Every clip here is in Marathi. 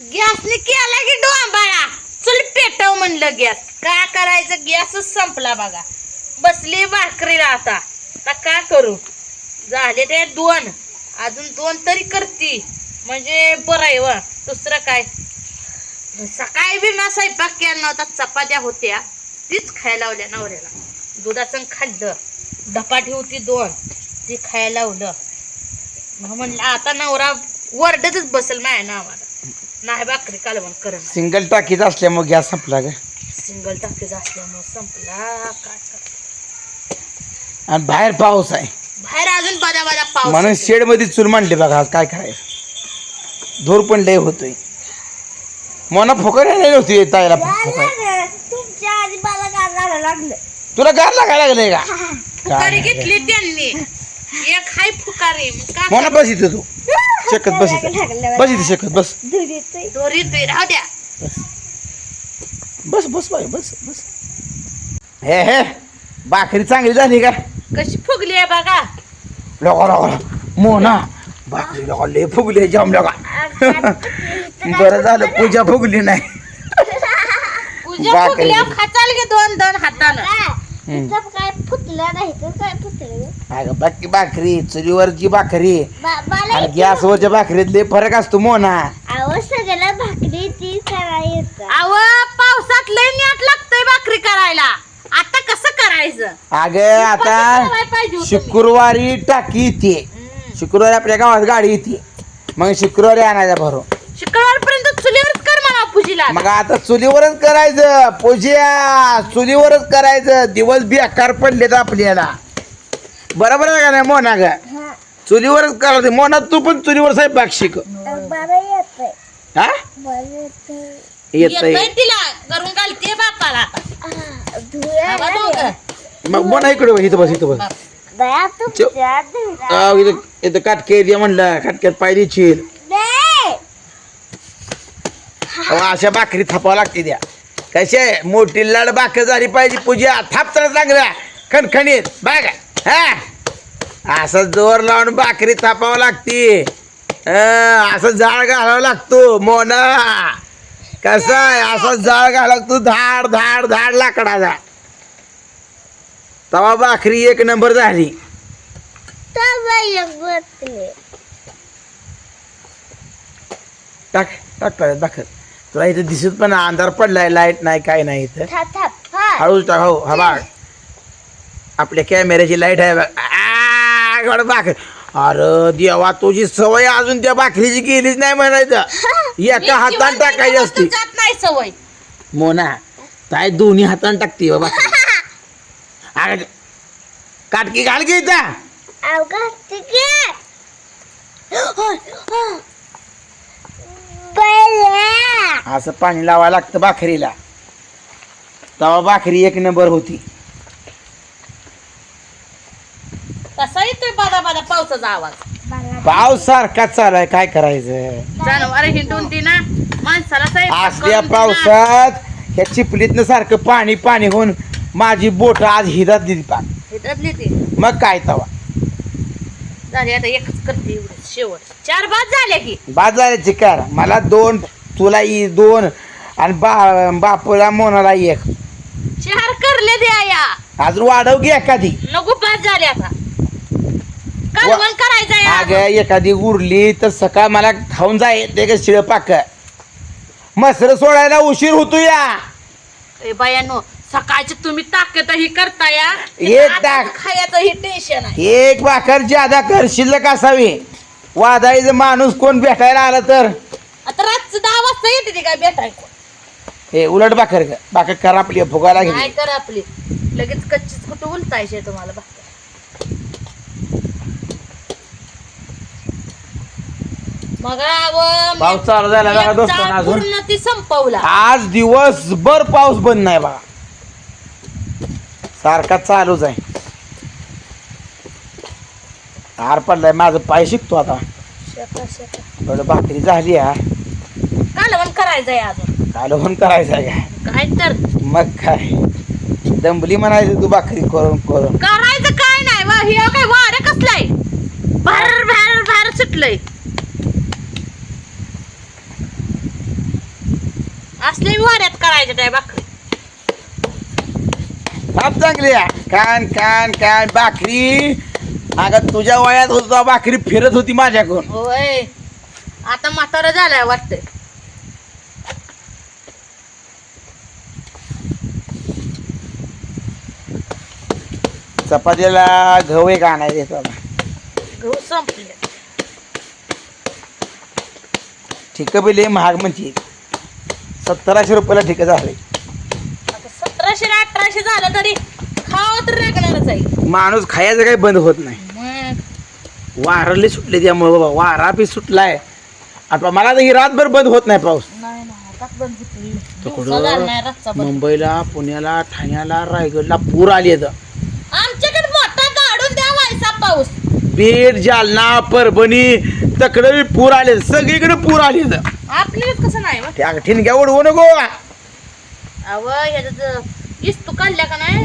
गॅसने केला की डोंबाळा चल पेटव म्हणलं गॅस. का करायचं? गॅसच संपला बघा. बसली भाकरीला आता. आता का करू? झाले ते दोन. अजून दोन तरी करती. म्हणजे बरं आहे व. दुसरं काय? सकाळी बी ना स्वयंपाक केला नव्हता. चपात्या होत्या. तीच खायला लावल्या नवऱ्याला. दुधाचं खाल्लं. धपाटी होती दोन. ती खायला लावलं. म्हणलं आता नवरा वरडतच बसेल माझ्या नावाला. नाही भाकरी कालवण करण सिंगल टाकीचा असल्यामुळे गॅस संपला ग. सिंगल टाकीज असल्यामुळे संपला काय? आणि बाहेर पाऊस आहे. बाहेर अजून बदा बदा पाऊस म्हणून. शेडमध्ये चूल मांडली बघा आज काय करायचं धूर पण लय होतोय. मोना फुकर होती ताईला फुकर तुमच्या आधी मला गाणं लागलं. तुला गार लागायला लागले का? फुकारी घेतली त्यांनी. एक हाय फुकारी मग का मोना बस इथं तू. शेकत बस इथं. बस इथं शेकत बस. दोरी राहू द्या. बस. बस बाई बस बस. हे हे भाकरी चांगली झाली का? कशी फुगली आहे बघा. लोका लोका मोना भाकरी लोका लय फुगली जाम लोका बरं झालं पूजा फुगली नाही. पूजा भाकरी. फुगल्या खाचाल गे दोन दोन हातानं? हम्म. तिथं काय फुटलं नाही तर काय फुटलं अगं बाकी भाकरी चुलीवरची भाकरी. बा- मला आणि गॅसवरच्या भाकरीत लय फरक असतो मोना. सगळ्याला भाकरी ती करायला येतं. अव पावसात लय न्याट लागतंय भाकरी करायला. आता कसं करायचं? अगं आता करायला पाहिजे होतं मी. शुक्रवारी टाकी येते. हम्म. शुक्रवारी आपल्या गावात गाडी येते. मग शुक्रवारी आणायचा भरून. मग आता चुलीवरच करायचं पूजा चुलीवरच करायचं. दिवस बेकार पडलेत आपल्याला. बरोबर आहे का नाही मोना ग? हा. चुलीवरच करायचं. मोना तू पण चुलीवर स्वयंपाक शिक. येतंय. हा? मला येतंय. येतंय. येतंय तिला. करून घालते बापाला. आ, धुया आवा नाही. दोघं. मग मोना इकडे इथं बस इथं बस. तुमच्या धुया. इथं इथं काटके एरिया म्हणलं. काटक्यात पायरी चिल नाही. अशा भाकरी थापावं लागते द्या कसे मोठी लाड भाकर झाली पाहिजे पूजा. थापता चांगल्या खणखणीत. बघ. हा? असं जोर लावून भाकरी थापावं लागते. अं, असं जाळ घालावं लागतो मोना. कसं आहे? असं जाळ घालावं लागतो धाड धाड धाड लाकडाचा. तवा भाकरी एक नंबर झाली. टाक टाक टाक भाकर तुला इथं दिसत पण नाही, अंधार पडलाय लाइट नाही काय नाही इथं. थाप थाप हा. हळूच टाक हो हा बघ आपल्या कॅमेऱ्याची लाइट आहे बघ. आ, गड भाकर. अरे देवा तुझी सवय अजून त्या भाकरीची गेलीच नाही म्हणायचं. एका हाताने टाकायची असती. जात नाही सवय. मोना काय दोन्ही हाताने टाकते बाबा अगं, काटकी घाल की इथं. अवघात तिके बया असं पाणी लावायला लागतं भाकरीला. तेव्हा भाकरी एक नंबर होती. कसा येतोय बादा बादा पावसाचा आवाज? पाऊस सारखा चालू आहे काय करायचं? जनावर हिंडून ती ना. माणसाला स्वयंपाक असल्या करून. पावसात. ह्या चिपलीतनं सारखं पाणी पाणी होऊन माझी बोट आज हिरात दिली हे ददली ती मग काय तवा? झाली आता एकच करते एवढं. शेवट. चार बाद झाल्या की. बाद झाले चिकार. मला दोन तुला ई दोन आणि बा बापूला मोनाला एक. चार करले द्या या अजून वाढव घे एखादी. नको बाद झाले आता. कालवण करायचं अग या एखादी उरली तर सकाळ मला खाऊन जाय ते का शिळ पाक. मसर सोडायला उशीर होतो या. ए बायानो सकाळची तुम्ही ताकद ही करता या. एक. खायचं ही टेन्शन आहे. एक भाकर ज्यादा कर शिल्लक असावी. वादाईचं माणूस कोण भेटायला आला तर? येते ती काय? हे उलट भाकर कर भाकर कर आपली फुगायला काय घे कर आपली लगेच कच्चीच कुठं उलटायचे तुम्हाला भाकर. मग अहो, मी पाऊस चालू झाला बघा एक दोस्तांनो चाळ अजून. पूर्ण ती संपवला. आज दिवसभर पाऊस बंद नाही बघा. सारखा चालूच आहे. हार पडलाय माझं पाय शिकतो आता. शेका, शेका. थोडं भाकरी झाली हा. कालवण करायचंय अजून. काय लोन करायचं आहे काय? काय तर. मग काय? दंबली म्हणायचं तू भाकरी करून करून. करायचं काय नाही वा हे काय वारं कसलंय? भार भार भार सुटलंय. असले वाऱ्यात करायच्या त्या भाकरी? चांगली आहे. कान कान कान भाकरी. अगं तुझ्या वयात होता भाकरी फिरत होती माझ्याकडून. होय. आता म्हातारा झालाय वाटतंय. चपातीला गहू एक आणायचे बाबा गहू संपले. ठिक बी लय महाग म्हणजे सत्तराशे रुपयाला ठिक झाले. आता सतराशे अठराशे झालं तरी खावं तर लागणारच आहे. माणूस खायचं काही बंद होत नाही. मग? वारले सुटले त्यामुळे बाबा. वारा बी सुटलाय. आता मला तर ही रातभर बंद होत नाही पाऊस. नाही ना आताच बंद होती. तिकडं दिवसा झाला नाही रातचा बंद. मुंबईला पुण्याला ठाण्याला रायगडला पूर आली आहेत आमच्याकडे मोठा काढून द्या व्हायचा पाऊस बीड जालना परभणी तकडे पूर आले सगळीकडे पूर आले आपल्याला कसं नाही त्या ठिणग्या उडवू नको. अव ह्याच्यात इस्तू काढल्या का नाही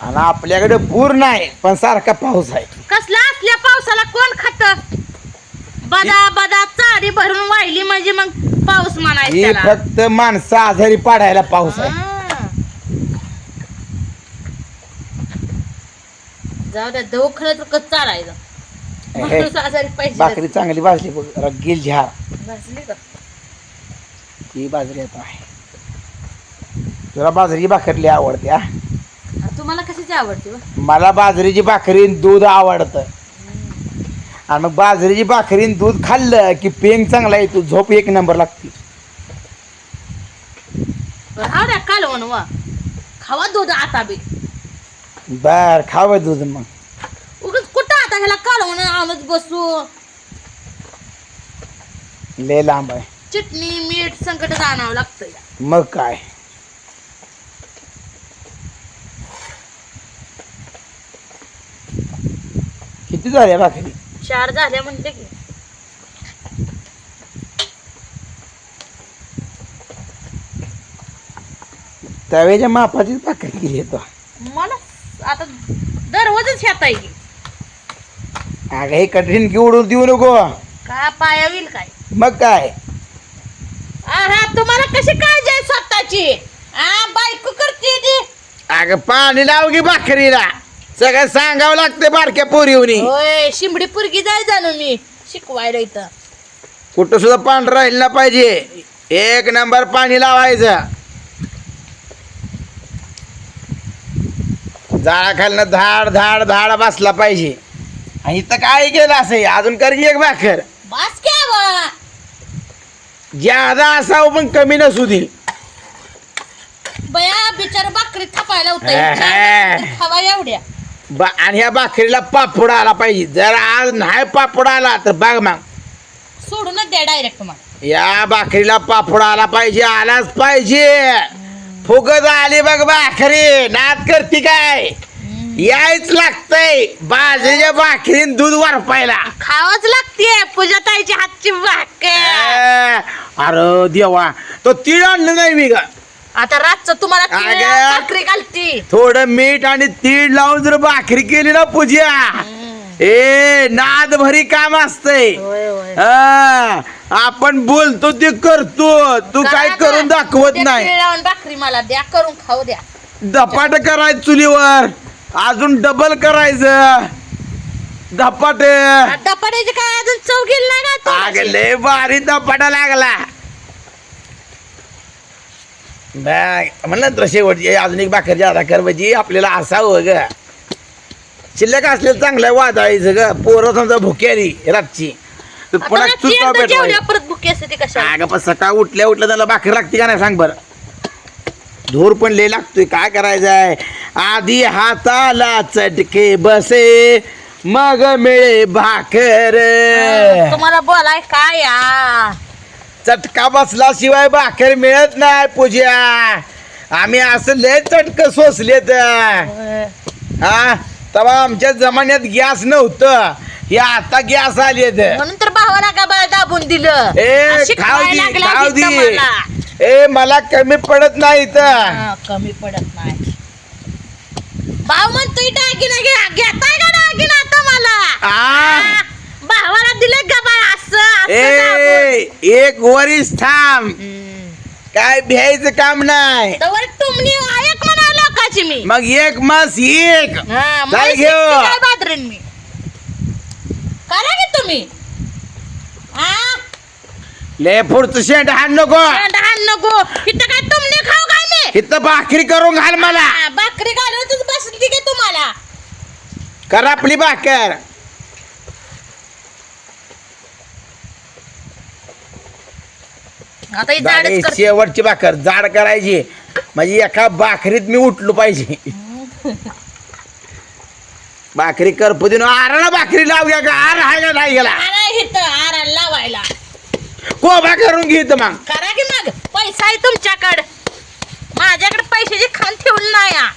आणि आपल्याकडे पूर नाही पण सारखा पाऊस आहे. कसला असल्या पावसाला कोण खात? बदा बदा चारी भरून वाहिली म्हणजे मग पाऊस म्हणायचा ही. फक्त माणसं आजारी पाडायला पाऊस आहे हा. जाऊ द्या दव खरं तर कच चालायचं माणूस आजारी पाहिजे भाकरी चांगली भाजली बघ झार. भाजली का? ही बाजरी आता आहे. तुला बाजरी भाकरली आवडते हा? आ, तुम्हाला कशाची आवडते बा? मला बाजरीची भाकरी आणि दूध आवडतं. आणि मग बाजरीची भाकरी आणि दूध खाल्लं की पेंग चांगला येतो झोप एक नंबर लागते. कालवण वा. खावा दूध आता बी. बर खावं दूध मग. उगाच कुठं आता ह्याला कालवण आणत बसू? लय लांब आहे. चटणी मीठ संकट आणावं लागतं मग काय? किती झाल्या भाकरी? चार झाल्या म्हणते की. तव्याच्या मापाचीच भाकरी केली येतो मला आता दररोजच येता येईल अगं हे कठीण की उडून देऊ नको. का पाया होईल काय? मग काय? हा तुम्हाला कशी काळजी आहे स्वतःची? आ बायको करते ती. अगं पाणी लाव की भाकरीला. सगळं सांगावं लागतं बारक्या पोरीवनी होय शिंबडी पुरगी जाय जाणू मी. शिकवायला इथं. कुठं सुद्धा पांढरं राहिलं ना पाहिजे. एक नंबर पाणी लावायचं. जाळाखालनं धाड धाड धाड बसला पाहिजे. आणि इथं काय केलं असं? अजून कर एक भाकर. बास क्या ज्यादा असावं पण कमी नसू दे. बया बिचार बाकरी थापायला अहं. होत खावा एवढ्या. बा आणि ह्या भाकरीला पापड आला पाहिजे. जर आज नाही पापड आला तर बघ मग. सोडूनच द्या डायरेक्ट मग या भाकरीला पापड आला पाहिजे आलाच पाहिजे. फुगत आली बघ भाकरी. नाद करती काय? यायच लागतंय. बाजरीच्या भाकरीन दूध वारपायला. खावाच लागते. पूजा ताईची हातची भाकर. अरे देवा. तो तीळ आणलं नाही मी का आता रातचं तुम्हाला तीळ अगं. भाकरी घालती. थोडं मीठ आणि तीळ लावून जर भाकरी केली ना पूजा. ए नाद भरी काम असतंय. हा, आपण बोलतो ते करतो. तू काय करा करून? दाखवत नाही. तीळ लावून भाकरी मला द्या करून खाऊ द्या. धपाट करायचं चुलीवर. अजून डबल करायचं. धपाट. डपाट्याची काय अजून चव गेली नाही का अग तोंडाची? लय भारी धपाटा लागला. बॅग म्हणलं तर शेवटची अजून एक भाकर जादा कर म्हणजे आपल्याला असावं ग. शिल्लक असलेलं चांगलं वाजायचं ग पोरं समजा भुक्यारी रातची. तर आता पुन्हा रात्री चुका एकदा जेवल्या पेटवायचं. परत भुकी असते ती कशा अगं पण सकाळ उठल्या उठल्या त्याला भाकर लागते का नाही सांग बरं. धूर पण लय लागतोय काय करायचं आहे? आधी हाताला चटके बसे मग मिळे भाकर. तुम्हाला बोलाय काय या? चटका बसल्याशिवाय भाकर मिळत नाही पूजा. आम्ही असं लय चटक सोसलेत. हा तेव्हा आमच्या जमान्यात गॅस नव्हतं. हे आता गॅस म्हणून तर भावाला का बाळ दाबून दिलं. ए खाऊ दे लागला मला. ए मला कमी पडत नाही हा, कमी पडत नाही. भाव म्हणतोय दागिना घ्या घेताय का दागिना आता मला? आ. हा, भावाला दिले का बाळ असं असं दाबून. ए एक वरीस थांब. काय भ्यायचं काम नाही. तुमनी ऐक मी. मग एक मास एक. हा, काय मला घेऊ? शिकती काय बादरीन मी. करा की तुम्ही? हा? ले पुढचं शेंड हाण नको. लहान नको. इथं काय तुमने खाऊ काय मी? इथं भाकरी करून घाल मला. हा, भाकरी घालूनच बसली की तुम्हाला. कर आपली भाकर. आता ही शेवटची भाकर जाड करायची. म्हणजे एका भाकरीत मी उठलो पाहिजे. भाकरी करपू दे आराला भाकरी लावूया का आर हाय का नाही गेला आरा लावायला. कोबा करून घेत मग. करा की मग पैसा आहे तुमच्याकडे. माझ्याकडे पैशाची खान ठेवली नाही हा.